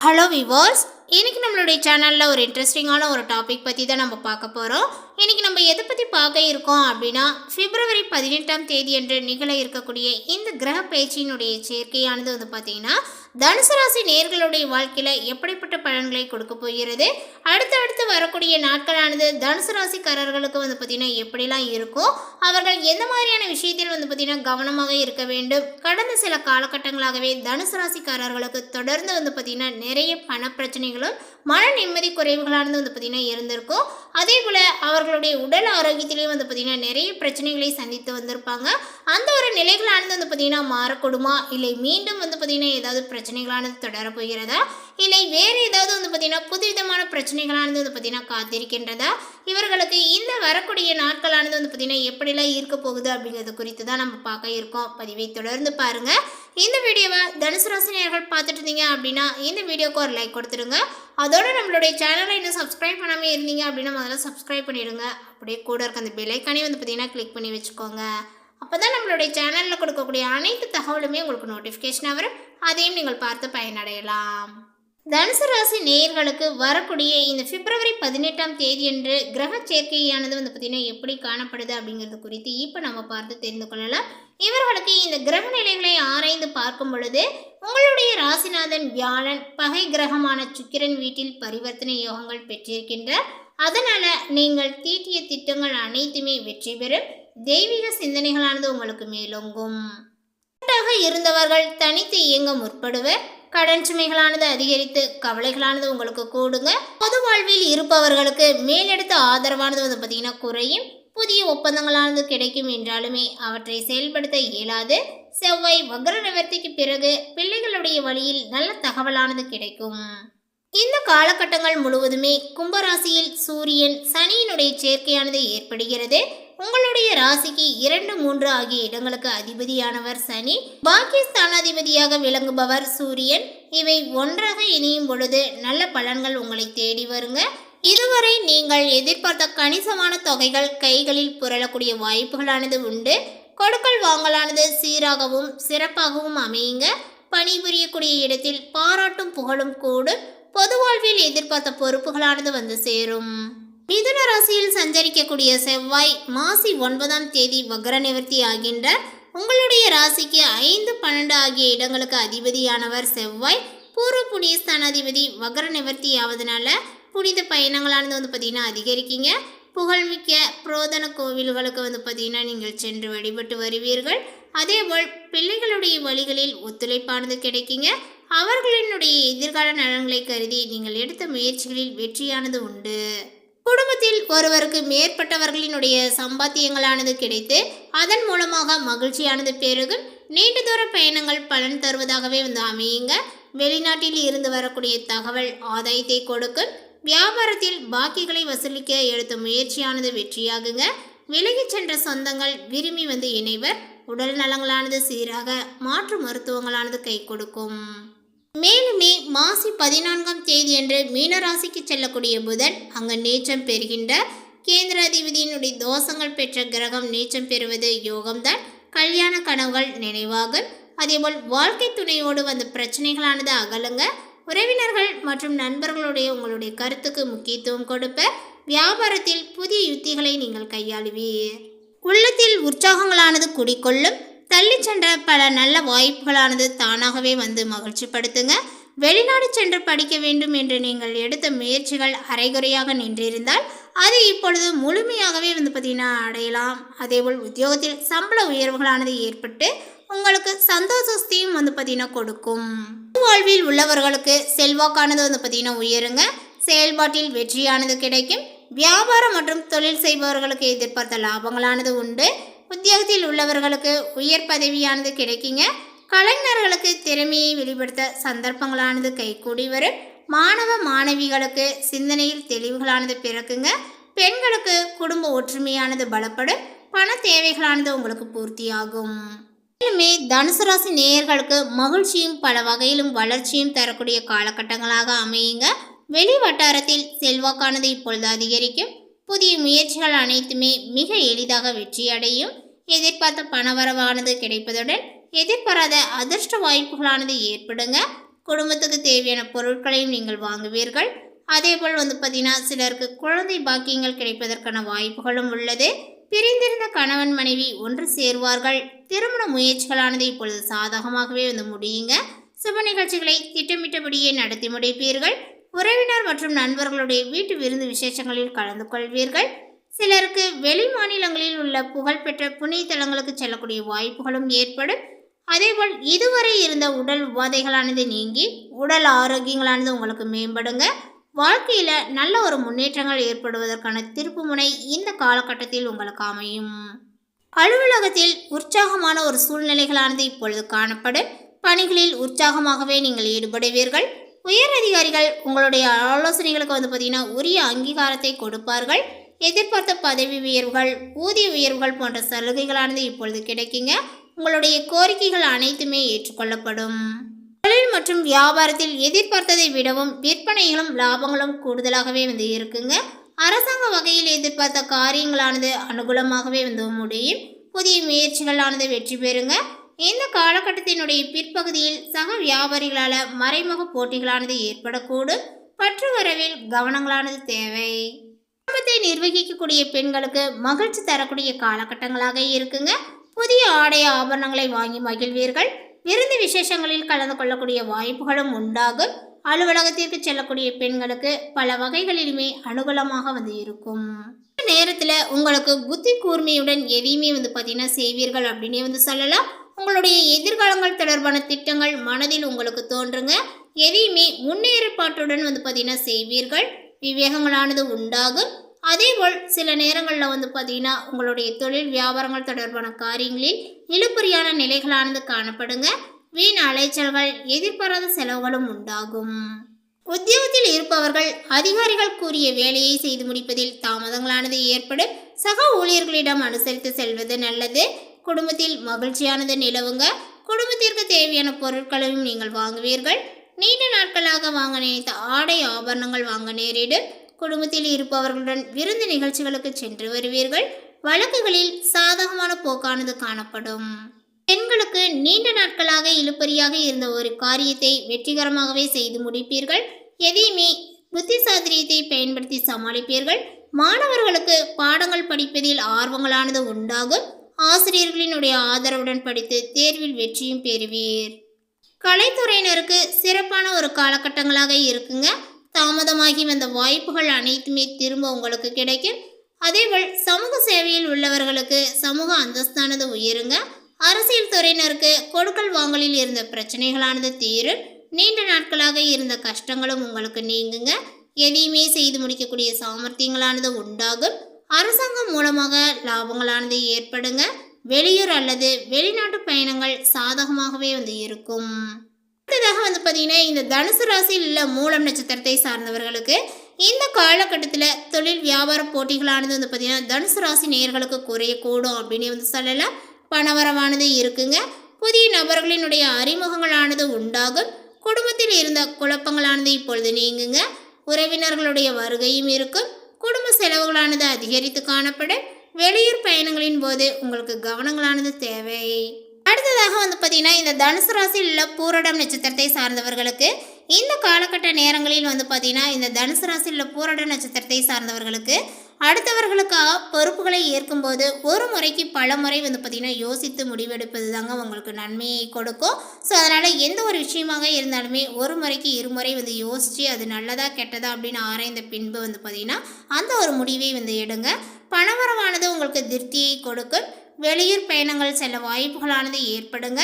Hello viewers இன்றைக்கி நம்மளுடைய சேனலில் ஒரு இன்ட்ரெஸ்டிங்கான ஒரு டாபிக் பற்றி தான் நம்ம பார்க்க போகிறோம் இன்னைக்கு நம்ம எதை பற்றி பார்க்க இருக்கோம் அப்படின்னா பிப்ரவரி பதினெட்டாம் தேதி என்று நிகழ இருக்கக்கூடிய இந்த கிரக பயிற்சியினுடைய சேர்க்கையானது வந்து பார்த்தீங்கன்னா தனுசு ராசி நேர்களுடைய வாழ்க்கையில் எப்படிப்பட்ட பலன்களை கொடுக்க போகிறது? அடுத்தடுத்து வரக்கூடிய நாட்களானது தனுசு ராசிக்காரர்களுக்கு வந்து பார்த்திங்கன்னா எப்படிலாம் இருக்கும் அவர்கள் எந்த மாதிரியான விஷயத்தில் வந்து பார்த்திங்கன்னா கவனமாக இருக்க வேண்டும்? கடந்த சில காலகட்டங்களாகவே தனுசு ராசிக்காரர்களுக்கு தொடர்ந்து வந்து பார்த்திங்கன்னா நிறைய பண பிரச்சனைகளும் மன நிம்மதி குறைவுகளானது வந்து பார்த்திங்கன்னா இருந்திருக்கும் அதே போல் அவர்களுடைய உடல் ஆரோக்கியத்திலையும் வந்து பார்த்திங்கன்னா நிறைய பிரச்சனைகளை சந்தித்து வந்திருப்பாங்க. அந்த ஒரு நிலைகளானது வந்து பார்த்திங்கன்னா மாறக்கூடுமா? இல்லை மீண்டும் வந்து பார்த்திங்கன்னா ஏதாவது பிரச்சனைகளானது தொடரப்போகிறதா இல்லை வேறு ஏதாவது வந்து பார்த்திங்கன்னா புதுவிதமான பிரச்சனைகளானது வந்து பார்த்திங்கன்னா காத்திருக்கின்றதா? இவர்களுக்கு இந்த வரக்கூடிய நாட்களானது வந்து பார்த்திங்கன்னா எப்படிலாம் இருக்க போகுது அப்படிங்கிறது குறித்து தான் நம்ம பார்க்க இருக்கோம். பதிவை தொடர்ந்து பாருங்கள் இந்த வீடியோவை தனுசு ராசி பார்த்துட்டு இருந்தீங்க அப்படின்னா இந்த வீடியோக்கு ஒரு லைக் கொடுத்துருங்க அதோட நம்மளுடைய சேனலை இன்னும் சப்ஸ்கிரைப் பண்ணாமல் இருந்தீங்க அப்படின்னா முதல்ல சப்ஸ்கிரைப் பண்ணிடுங்க. அப்படியே கூட இருக்க அந்த பெல்லைக்கானே வந்து பார்த்திங்கன்னா கிளிக் பண்ணி வச்சுக்கோங்க. அப்போ தான் நம்மளுடைய சேனலில் கொடுக்கக்கூடிய அனைத்து தகவலுமே உங்களுக்கு நோட்டிஃபிகேஷனாக வரும். அதையும் நீங்கள் பார்த்து பயனடையலாம். தனுசு ராசி நேயர்களுக்கு வரக்கூடிய இந்த பிப்ரவரி பதினெட்டாம் தேதியன்று கிரக சேர்க்கையானது வந்து பார்த்திங்கன்னா எப்படி காணப்படுது அப்படிங்கிறது குறித்து இப்போ நம்ம பார்த்து தெரிந்து கொள்ளலாம். இவர்களுக்கு இந்த கிரக நிலைகளை ஆராய்ந்து பார்க்கும் பொழுது உங்களுடைய ராசிநாதன் வியாழன் பகை கிரகமான சுக்கிரன் வீட்டில் பரிவர்த்தனை யோகங்கள் பெற்றிருக்கின்ற அதனால் நீங்கள் தீட்டிய திட்டங்கள் அனைத்துமே வெற்றி பெறும். தெய்வீக சிந்தனைகளானது உங்களுக்கு மேலோங்கும். இருந்தவர்கள் தனித்து இயங்க முற்படுவர் கடன் சுமைகளானது அதிகரித்து கவலைகளானது உங்களுக்கு கூடுங்க. பொது வாழ்வில் இருப்பவர்களுக்கு மேலெடுத்த ஆதரவானது வந்து பார்த்தீங்கன்னா குறையும். புதிய ஒப்பந்தங்களானது கிடைக்கும் என்றாலுமே அவற்றை செயல்படுத்த இயலாது. செவ்வாய் வக்ர நிவர்த்திக்கு பிறகு பிள்ளைகளுடைய வழியில் நல்ல தகவலானது கிடைக்கும். இந்த காலகட்டங்கள் முழுவதுமே கும்பராசியில் சூரியன் சனியினுடைய சேர்க்கையானது ஏற்படுகிறது. உங்களுடைய ராசிக்கு இரண்டு மூன்று ஆகிய இடங்களுக்கு அதிபதியானவர் சனி. பாகிஸ்தான் அதிபதியாக விளங்குபவர் சூரியன். இவை ஒன்றாக இணையும் பொழுது நல்ல பலன்கள் உங்களை தேடி வருங்க. இதுவரை நீங்கள் எதிர்பார்த்த கணிசமான தொகைகள் கைகளில் புரளக்கூடிய வாய்ப்புகளானது உண்டு. கொடுக்கல் வாங்கலானது சீராகவும் சிறப்பாகவும் அமையுங்க. பணிபுரியக்கூடிய இடத்தில் பாராட்டும் புகழும் கூடும். பொது வாழ்வில் எதிர்பார்த்த பொறுப்புகளானது வந்து சேரும். மிதுன ராசியில் சஞ்சரிக்கக்கூடிய செவ்வாய் மாசி ஒன்பதாம் தேதி வக்ர நிவர்த்தி ஆகின்ற உங்களுடைய ராசிக்கு ஐந்து பன்னெண்டு ஆகிய இடங்களுக்கு அதிபதியானவர் செவ்வாய். பூர்வ புண்ணிய ஸ்தானாதிபதி வக்ர நிவர்த்தி ஆவதனால புனித பயணங்களானது வந்து பார்த்திங்கன்னா அதிகரிக்கீங்க. புகழ்மிக்க புரோதன கோவில்களுக்கு வந்து பார்த்திங்கன்னா நீங்கள் சென்று வழிபட்டு வருவீர்கள். அதேபோல் பிள்ளைகளுடைய வழிகளில் ஒத்துழைப்பானது கிடைக்குங்க. அவர்களினுடைய எதிர்கால நலன்களை கருதி நீங்கள் எடுத்த முயற்சிகளில் வெற்றியானது உண்டு. குடும்பத்தில் ஒருவருக்கு மேற்பட்டவர்களினுடைய சம்பாத்தியங்களானது கிடைத்து அதன் மூலமாக மகிழ்ச்சியானது பெருகும் நீண்ட தூர பயணங்கள் பலன் தருவதாகவே வந்து அமையுங்க. வெளிநாட்டில் இருந்து வரக்கூடிய தகவல் ஆதாயத்தை கொடுக்கும் வியாபாரத்தில் பாக்கிகளை வசூலிக்க எடுத்த முயற்சியானது வெற்றியாகுங்க. விலகிச் சென்ற சொந்தங்கள் விரும்பி வந்து இணைவர். உடல் நலங்களானது சீராக மாற்று மருத்துவங்களானது கை கொடுக்கும். மேலுமே மாசி பதினான்காம் தேதியன்று மீனராசிக்கு செல்லக்கூடிய புதன் அங்கு நீச்சம் பெறுகின்ற கேந்திராதிபதியினுடைய தோஷங்கள் பெற்ற கிரகம் நீச்சம் பெறுவது யோகம்தான். கல்யாண கனவுகள் நினைவாகும். அதேபோல் வாழ்க்கை துணையோடு வந்த பிரச்சனைகளானது அகலுங்க. உறவினர்கள் மற்றும் நண்பர்களுடைய உங்களுடைய கருத்துக்கு முக்கியத்துவம் கொடுப்ப. வியாபாரத்தில் புதிய யுத்திகளை நீங்கள் கையாளுவீர். உள்ளத்தில் உற்சாகங்களானது குடிக்கொள்ளும் தள்ளி சென்ற பல நல்ல வாய்ப்புகளானது தானாகவே வந்து மகிழ்ச்சிப்படுத்துங்க. வெளிநாடு சென்று படிக்க வேண்டும் என்று நீங்கள் எடுத்த முயற்சிகள் அரைகுறையாக நின்றிருந்தால் அது இப்பொழுது முழுமையாகவே வந்து பார்த்தீங்கன்னா அடையலாம். அதேபோல் உத்தியோகத்தில் சம்பள உயர்வுகளானது ஏற்பட்டு உங்களுக்கு சந்தோஷத்தையும் வந்து பார்த்தீங்கன்னா கொடுக்கும். வாழ்வில் உள்ளவர்களுக்கு செல்வாக்கானது வந்து பார்த்தீங்கன்னா உயருங்க. செயல்பாட்டில் வெற்றியானது கிடைக்கும். வியாபாரம் மற்றும் தொழில் செய்பவர்களுக்கு எதிர்பார்த்த லாபங்களானது உண்டு. உத்தியோகத்தில் உள்ளவர்களுக்கு உயர் பதவியானது கிடைக்குங்க. கலைஞர்களுக்கு திறமையை வெளிப்படுத்த சந்தர்ப்பங்களானது கைகூடி வரும். மாணவ மாணவிகளுக்கு சிந்தனையில் தெளிவுகளானது பிறக்குங்க. பெண்களுக்கு குடும்ப ஒற்றுமையானது பலப்படும். பண தேவைகளானது உங்களுக்கு பூர்த்தியாகும். மேலுமே தனுசு ராசி நேயர்களுக்கு மகிழ்ச்சியும் பல வகையிலும் வளர்ச்சியும் தரக்கூடிய காலகட்டங்களாக அமையுங்க. வெளி வட்டாரத்தில் செல்வாக்கானது இப்பொழுது அதிகரிக்கும். புதிய முயற்சிகள் அனைத்துமே மிக எளிதாக வெற்றியடையும். எதிர்பார்த்த பணவரவானது கிடைப்பதுடன் எதிர்பாராத அதிர்ஷ்ட வாய்ப்புகளானது ஏற்படுங்க. குடும்பத்துக்கு தேவையான பொருட்களையும் நீங்கள் வாங்குவீர்கள். அதேபோல் வந்து பார்த்தீங்கன்னா சிலருக்கு குழந்தை பாக்கியங்கள் கிடைப்பதற்கான வாய்ப்புகளும் உள்ளது. பிரிந்திருந்த கணவன் மனைவி ஒன்று சேருவார்கள். திருமண முயற்சிகளானது இப்பொழுது சாதகமாகவே வந்து முடியுங்க. சுப நிகழ்ச்சிகளை திட்டமிட்டபடியே நடத்தி முடிப்பீர்கள். உறவினர் மற்றும் நண்பர்களுடைய வீட்டு விருந்து விசேஷங்களில் கலந்து கொள்வீர்கள். சிலருக்கு வெளி மாநிலங்களில் உள்ள புகழ்பெற்ற புனித தலங்களுக்கு செல்லக்கூடிய வாய்ப்புகளும் ஏற்படும். அதேபோல் இதுவரை இருந்த உடல் உபாதைகளானது நீங்கி உடல் ஆரோக்கியங்களானது உங்களுக்கு மேம்படுங்க. வாழ்க்கையில் நல்ல ஒரு முன்னேற்றங்கள் ஏற்படுவதற்கான திருப்புமுனை இந்த காலகட்டத்தில் உங்களுக்கு அமையும். அலுவலகத்தில் உற்சாகமான ஒரு சூழ்நிலைகளானது இப்பொழுது காணப்படும். பணிகளில் உற்சாகமாகவே நீங்கள் ஈடுபடுவீர்கள். உயர் அதிகாரிகள் உங்களுடைய ஆலோசனைகளுக்கு வந்து பார்த்தீங்கன்னா உரிய அங்கீகாரத்தை கொடுப்பார்கள். எதிர்பார்த்த பதவி உயர்வுகள் ஊதிய உயர்வுகள் போன்ற சலுகைகளானது இப்பொழுது கிடைக்குங்க. உங்களுடைய கோரிக்கைகள் அனைத்துமே ஏற்றுக்கொள்ளப்படும். தொழில் மற்றும் வியாபாரத்தில் எதிர்பார்த்ததை விடவும் விற்பனைகளும் லாபங்களும் கூடுதலாகவே வந்து இருக்குங்க. அரசாங்க வகையில் எதிர்பார்த்த காரியங்களானது அனுகூலமாகவே வந்து முடியும். புதிய முயற்சிகளானது வெற்றி பெறுங்க. இந்த காலகட்டத்தினுடைய பிற்பகுதியில் சக வியாபாரிகளால் மறைமுக போட்டிகளானது ஏற்படக்கூடும். பற்று வரவில் கவனங்களானது தேவை. குடும்பத்தை நிர்வகிக்கக்கூடிய பெண்களுக்கு மகிழ்ச்சி தரக்கூடிய காலகட்டங்களாக இருக்குங்க. புதிய ஆடை ஆபரணங்களை வாங்கி மகிழ்வீர்கள். விருந்து விசேஷங்களில் கலந்து கொள்ளக்கூடிய வாய்ப்புகளும் உண்டாகும். அலுவலகத்திற்கு செல்லக்கூடிய பெண்களுக்கு பல வகைகளிலுமே அனுகூலமாக வந்து இருக்கும். நேரத்தில் உங்களுக்கு புத்தி கூர்மையுடன் எதையுமே வந்து பார்த்தீங்கன்னா செய்வீர்கள் அப்படின்னே வந்து சொல்லலாம். உங்களுடைய எதிர்காலங்கள் தொடர்பான திட்டங்கள் மனதில் உங்களுக்கு தோன்றுங்க. எதையுமே முன்னேற்பாட்டுடன் வந்து பார்த்தீங்கன்னா செய்வீர்கள். விவேகங்களானது உண்டாகும். அதேபோல் சில நேரங்களில் வந்து பார்த்தீங்கன்னா உங்களுடைய தொழில் வியாபாரங்கள் தொடர்பான காரியங்களில் இழுப்பறியான நிலைகளானது காணப்படுங்க. வீண் அலைச்சல்கள் எதிர்பாராத செலவுகளும் உண்டாகும். உத்தியோகத்தில் இருப்பவர்கள் அதிகாரிகள் கூறிய வேலையை செய்து முடிப்பதில் தாமதங்களானது ஏற்படும். சக ஊழியர்களிடம் அனுசரித்து செல்வது நல்லது. குடும்பத்தில் மகிழ்ச்சியானது நிலவுங்க. குடும்பத்திற்கு தேவையான பொருட்களையும் நீங்கள் வாங்குவீர்கள். நீண்ட நாட்களாக வாங்க நினைத்த ஆடை ஆபரணங்கள் வாங்க நேரிடும் குடும்பத்தில் இருப்பவர்களுடன் விருந்து நிகழ்ச்சிகளுக்கு சென்று வருவீர்கள். வழக்குகளில் சாதகமான போக்கானது காணப்படும். பெண்களுக்கு நீண்ட நாட்களாக இழுப்பறியாக இருந்த ஒரு காரியத்தை வெற்றிகரமாகவே செய்து முடிப்பீர்கள். எதையுமே புத்தி சாதிரியத்தை பயன்படுத்தி சமாளிப்பீர்கள். மாணவர்களுக்கு பாடங்கள் படிப்பதில் ஆர்வங்களானது உண்டாகும். ஆசிரியர்களினுடைய ஆதரவுடன் படித்து தேர்வில் வெற்றியும் பெறுவீர். கலைத்துறையினருக்கு சிறப்பான ஒரு காலகட்டங்களாக இருக்குங்க. தாமதமாகி வந்த வாய்ப்புகள் அனைத்துமே திரும்ப உங்களுக்கு கிடைக்கும். அதேபோல் சமூக சேவையில் உள்ளவர்களுக்கு சமூக அந்தஸ்தானது உயருங்க. அரசியல் துறையினருக்கு கொடுக்கல் வாங்கலில் இருந்த பிரச்சனைகளானது தீரும். நீண்ட நாட்களாக இருந்த கஷ்டங்களும் உங்களுக்கு நீங்குங்க. எதையுமே செய்து முடிக்கக்கூடிய சாமர்த்தியங்களானது உண்டாகும். அரசாங்கம் மூலமாக லாபங்களானது ஏற்படுங்க. வெளியூர் அல்லது வெளிநாட்டு பயணங்கள் சாதகமாகவே வந்து இருக்கும். அடுத்ததாக வந்து பார்த்தீங்கன்னா இந்த தனுசு ராசியில் உள்ள மூலம் நட்சத்திரத்தை சார்ந்தவர்களுக்கு இந்த காலகட்டத்தில் தொழில் வியாபார போட்டிகளானது வந்து பார்த்தீங்கன்னா தனுசு ராசி நேர்களுக்கு குறையக்கூடும் அப்படின்னு வந்து சொல்லலாம். பணவரவானது இருக்குங்க. புதிய நபர்களினுடைய அறிமுகங்களானது உண்டாகும். குடும்பத்தில் இருந்த குழப்பங்களானது இப்பொழுது நீங்குங்க. உறவினர்களுடைய வருகையும் இருக்கும். செலவுகளானது அதிகரித்து காணப்படும் வெளியூர் பயணங்களின் போது உங்களுக்கு கவனங்களானது தேவை. அடுத்ததாக வந்து பார்த்தீங்கன்னா இந்த தனுசு ராசியில் உள்ள பூரடம் நட்சத்திரத்தை சார்ந்தவர்களுக்கு இந்த காலகட்ட நேரங்களில் வந்து பார்த்தீங்கன்னா இந்த தனுசு ராசியில் உள்ள பூரட நட்சத்திரத்தை சார்ந்தவர்களுக்கு அடுத்தவர்களுக்காக பொறுப்புகளை ஏற்கும்போது ஒரு முறைக்கு பல முறை வந்து பார்த்தீங்கன்னா யோசித்து முடிவெடுப்பது தாங்க உங்களுக்கு நன்மையை கொடுக்கும். ஸோ அதனால் எந்த ஒரு விஷயமாக இருந்தாலுமே ஒரு முறைக்கு இருமுறை வந்து யோசித்து அது நல்லதா கெட்டதா அப்படின்னு ஆராய்ந்த பின்பு வந்து பார்த்தீங்கன்னா அந்த ஒரு முடிவை வந்து எடுங்க. பணவரவானது உங்களுக்கு திருப்தியை கொடுக்கும். வெளியூர் பயணங்கள் செல்ல வாய்ப்புகளானது ஏற்படுங்க.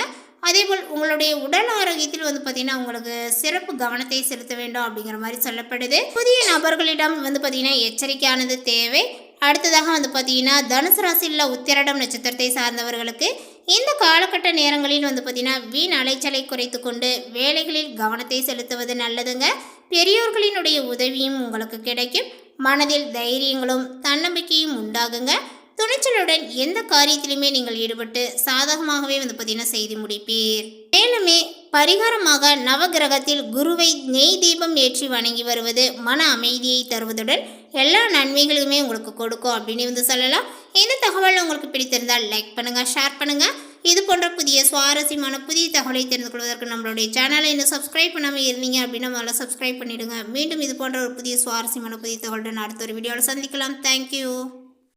அதேபோல் உங்களுடைய உடல் ஆரோக்கியத்தில் வந்து பார்த்தீங்கன்னா உங்களுக்கு சிறப்பு கவனத்தை செலுத்த வேண்டும் அப்படிங்கிற மாதிரி சொல்லப்படுது. புதிய நபர்களிடம் வந்து பார்த்தீங்கன்னா எச்சரிக்கையானது தேவை. அடுத்ததாக வந்து பார்த்தீங்கன்னா தனுசு ராசியில் உத்திரடம் நட்சத்திரத்தை சார்ந்தவர்களுக்கு இந்த காலகட்ட நேரங்களில் வந்து பார்த்தீங்கன்னா வீண் அலைச்சலை குறைத்து கொண்டு வேலைகளில் கவனத்தை செலுத்துவது நல்லதுங்க. பெரியோர்களினுடைய உதவியும் உங்களுக்கு கிடைக்கும். மனதில் தைரியங்களும் தன்னம்பிக்கையும் உண்டாகுங்க. துணிச்சலுடன் எந்த காரியத்திலுமே நீங்கள் ஈடுபட்டு சாதகமாகவே வந்து பார்த்தீங்கன்னா செய்து முடிப்பீர். மேலுமே பரிகாரமாக நவகிரகத்தில் குருவை நெய் தீபம் ஏற்றி வணங்கி வருவது மன அமைதியை தருவதுடன் எல்லா நன்மைகளுமே உங்களுக்கு கொடுக்கும் அப்படின்னு வந்து சொல்லலாம். இந்த தகவல் உங்களுக்கு பிடித்திருந்தால் லைக் பண்ணுங்கள் ஷேர் பண்ணுங்கள் இது போன்ற புதிய சுவாரஸ்யமான புதிய தகவலை தெரிந்து கொள்வதற்கு நம்மளுடைய சேனலை இன்னும் சப்ஸ்கிரைப் பண்ணாமல் இருந்தீங்க அப்படின்னா முதல்ல சப்ஸ்கிரைப் பண்ணிடுங்க. மீண்டும் இது போன்ற ஒரு புதிய சுவாரஸ்யமான புதிய தகவலுடன் அடுத்த ஒரு வீடியோவில் சந்திக்கலாம். தேங்க்யூ